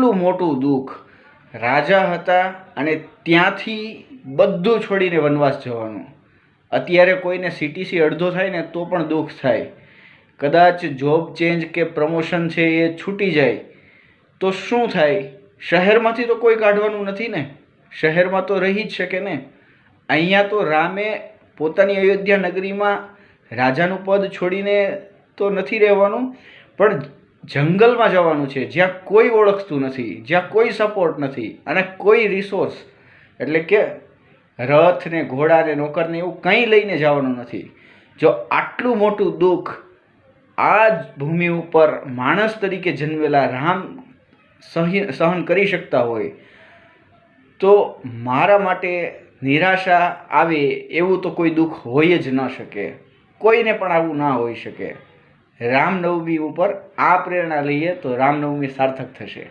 એટલું મોટું દુઃખ. રાજા હતા અને ત્યાંથી બધું છોડીને વનવાસ જવાનું. અત્યારે કોઈને સીટીસી અડધો થાય ને તો પણ દુઃખ થાય. કદાચ જોબ ચેન્જ કે પ્રમોશન છે એ છૂટી જાય. તો શું થાય? શહેરમાંથી તો કોઈ કાઢવાનું નથી ને? શહેરમાં તો રહી જ શકે ને? અહીંયા તો રામે પોતાની અયોધ્યા નગરીમાં રાજાનું પદ છોડીને તો નથી રહેવાનું. પણ જંગલમાં જવાનું છે, જ્યાં કોઈ ઓળખતું નથી, જ્યાં કોઈ સપોર્ટ નથી અને કોઈ રિસોર્સ એટલે કે રથ ને ઘોડા ને નોકરને એવું કંઈ લઈને જવાનું નથી. જો આટલું મોટું દુઃખ આ જ ભૂમિ ઉપર માણસ તરીકે જન્મેલા રામ સહી, સહન કરી શકતા હોય, તો મારા માટે નિરાશા આવે એવું તો કોઈ દુઃખ હોય જ ન શકે. કોઈને પણ આવું ના હોઈ શકે. રામનવમી ઉપર આ પ્રેરણા લઈએ તો રામનવમી સાર્થક થશે.